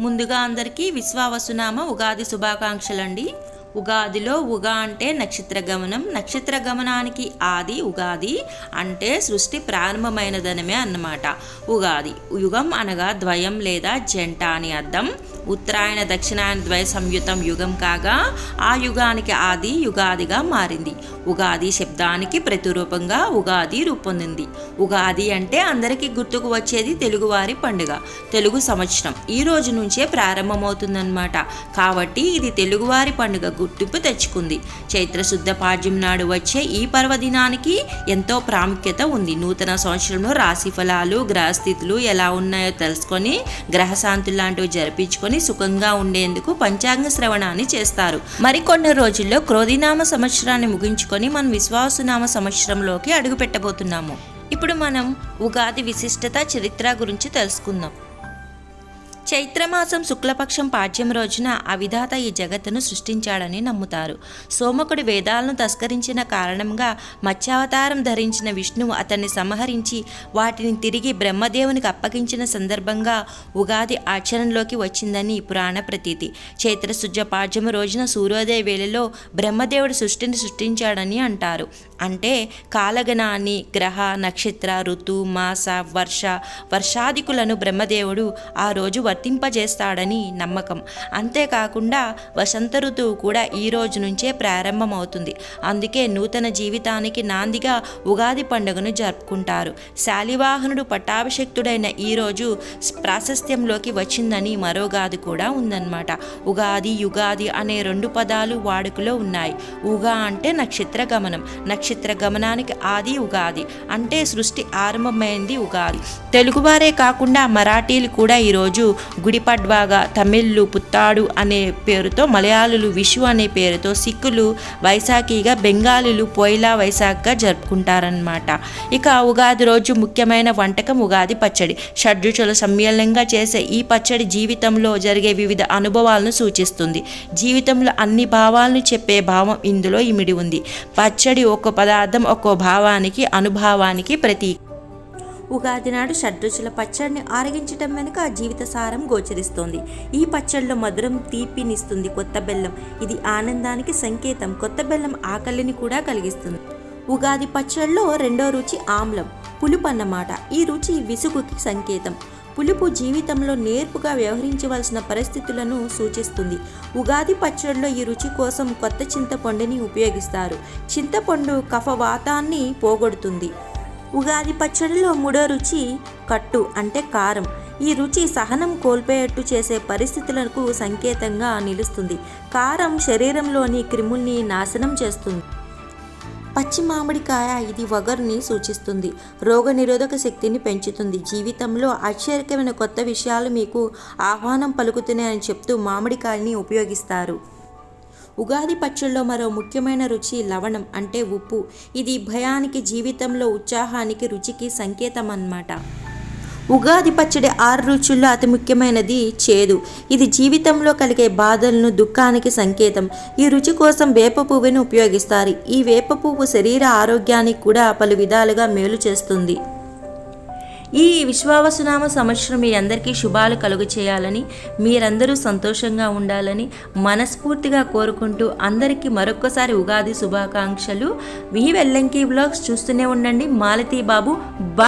ముందుగా అందరికీ విశ్వావసునామ ఉగాది శుభాకాంక్షలండి. ఉగాదిలో ఉగా అంటే నక్షత్ర గమనం నక్షత్ర గమనానికి ఆది ఉగాది అంటే సృష్టి ప్రారంభమైనదనమే అన్నమాట. ఉగాది యుగం అనగా ద్వయం లేదా జంట అని అర్థం. ఉత్తరాయణ దక్షిణాయన ద్వయ సంయుతం యుగం కాగా ఆ యుగానికి ఆది యుగాదిగా మారింది. ఉగాది శబ్దానికి ప్రతిరూపంగా ఉగాది రూపొందింది. ఉగాది అంటే అందరికీ గుర్తుకు వచ్చేది తెలుగువారి పండుగ. తెలుగు సంవత్సరం ఈ రోజు నుంచే ప్రారంభమవుతుందన్నమాట. కాబట్టి ఇది తెలుగువారి పండుగ గుర్తింపు తెచ్చుకుంది. చైత్ర శుద్ధ పాడ్యం నాడు వచ్చే ఈ పర్వదినానికి ఎంతో ప్రాముఖ్యత ఉంది. నూతన సంవత్సరంలో రాశి ఫలాలు గ్రహస్థితులు ఎలా ఉన్నాయో తెలుసుకొని గ్రహశాంతులు లాంటివి జరిపించుకొని సుఖంగా ఉండేందుకు పంచాంగ శ్రవణాన్ని చేస్తారు. మరికొన్ని రోజుల్లో క్రోధినామ సంవత్సరాన్ని ముగించుకొని మనం విశ్వాసునామ సంవత్సరంలోకి అడుగు పెట్టబోతున్నాము ఇప్పుడు మనం ఉగాది విశిష్టత చరిత్ర గురించి తెలుసుకుందాం. చైత్రమాసం శుక్లపక్షం పాఠ్యం రోజున అవిధాత ఈ జగత్తును సృష్టించాడని నమ్ముతారు. సోమకుడి వేదాలను తస్కరించిన కారణంగా మత్స్యావతారం ధరించిన విష్ణువు అతన్ని సంహరించి వాటిని తిరిగి బ్రహ్మదేవునికి అప్పగించిన సందర్భంగా ఉగాది ఆచరణలోకి వచ్చిందని పురాణ ప్రతీతి. చైత్ర పాఠ్యం రోజున సూర్యోదయ వేళలో బ్రహ్మదేవుడు సృష్టిని సృష్టించాడని అంటారు. అంటే కాలగణాన్ని గ్రహ నక్షత్ర ఋతు మాస వర్ష వర్షాదికులను బ్రహ్మదేవుడు ఆ రోజు వర్తింపజేస్తాడని నమ్మకం. అంతేకాకుండా వసంత ఋతువు కూడా ఈ రోజు నుంచే ప్రారంభమవుతుంది. అందుకే నూతన జీవితానికి నాందిగా ఉగాది పండుగను జరుపుకుంటారు. శాలివాహనుడు పట్టాభిషక్తుడైన ఈ రోజు ప్రాశస్త్యంలోకి వచ్చిందని మరోగాది కూడా ఉందన్నమాట. ఉగాది యుగాది అనే రెండు పదాలు వాడుకలో ఉన్నాయి. ఉగా అంటే నక్షత్ర గమనం. నక్షత్ర గమనానికి ఆది ఉగాది. అంటే సృష్టి ఆరంభమైంది ఉగాది. తెలుగువారే కాకుండా మరాఠీలు కూడా ఈరోజు గుడిపడ్వాగా తమిళ్ళు పుత్తాడు అనే పేరుతో మలయాళులు విషు అనే పేరుతో సిక్కులు వైశాఖిగా బెంగాలీలు పోయిలా వైశాఖగా జరుపుకుంటారనమాట ఇక ఉగాది రోజు ముఖ్యమైన వంటకం ఉగాది పచ్చడి. షడ్రుచుల సమ్మేళనంగా చేసే ఈ పచ్చడి జీవితంలో జరిగే వివిధ అనుభవాలను సూచిస్తుంది. జీవితంలో అన్ని భావాలను చెప్పే భావం ఇందులో ఇమిడి ఉంది. పచ్చడి ఒక్కో పదార్థం ఒక్కో భావానికి అనుభవానికి ప్రతీక. ఉగాది నాడు షడ్రుచుల పచ్చడిని ఆరగించటం వెనుక జీవిత సారం గోచరిస్తోంది. ఈ పచ్చడిలో మధురం తీపినిస్తుంది కొత్త బెల్లం. ఇది ఆనందానికి సంకేతం. కొత్త బెల్లం ఆకలిని కూడా కలిగిస్తుంది. ఉగాది పచ్చడిలో రెండో రుచి ఆమ్లం. పులుపు అన్నమాట. ఈ రుచి విసుగుకి సంకేతం. పులుపు జీవితంలో నేర్పుగా వ్యవహరించవలసిన పరిస్థితులను సూచిస్తుంది. ఉగాది పచ్చడిలో ఈ రుచి కోసం కొత్త చింతపండుని ఉపయోగిస్తారు. చింతపండు కఫవాతాన్ని పోగొడుతుంది. ఉగాది పచ్చడిలో మూడో రుచి కట్టు అంటే కారం. ఈ రుచి సహనం కోల్పోయేట్టు చేసే పరిస్థితులకు సంకేతంగా నిలుస్తుంది. కారం శరీరంలోని క్రిముల్ని నాశనం చేస్తుంది. పచ్చి మామిడికాయ ఇది వగరుని సూచిస్తుంది. రోగనిరోధక శక్తిని పెంచుతుంది. జీవితంలో ఆశ్చర్యకరమైన కొత్త విషయాలు మీకు ఆహ్వానం పలుకుతున్నాయని చెప్తూ మామిడికాయని ఉపయోగిస్తారు. ఉగాది పచ్చళ్ళలో మరో ముఖ్యమైన రుచి లవణం అంటే ఉప్పు. ఇది భయానికి జీవితంలో ఉత్సాహానికి రుచికి సంకేతం అన్నమాట ఉగాది పచ్చడి ఆరు రుచుల్లో అతి ముఖ్యమైనది చేదు. ఇది జీవితంలో కలిగే బాధలను దుఃఖానికి సంకేతం. ఈ రుచి కోసం వేప పువ్వును ఉపయోగిస్తారు. ఈ వేప పువ్వు శరీర ఆరోగ్యానికి కూడా పలు విధాలుగా మేలు చేస్తుంది. ఈ విశ్వావసునామ సంవత్సరం మీ అందరికీ శుభాలు కలుగు చేయాలని మీరందరూ సంతోషంగా ఉండాలని మనస్ఫూర్తిగా కోరుకుంటూ అందరికీ మరొక్కసారి ఉగాది శుభాకాంక్షలు. వి వెల్లంకి బ్లాగ్స్ చూస్తూనే ఉండండి. మాలతీ బాబు బా.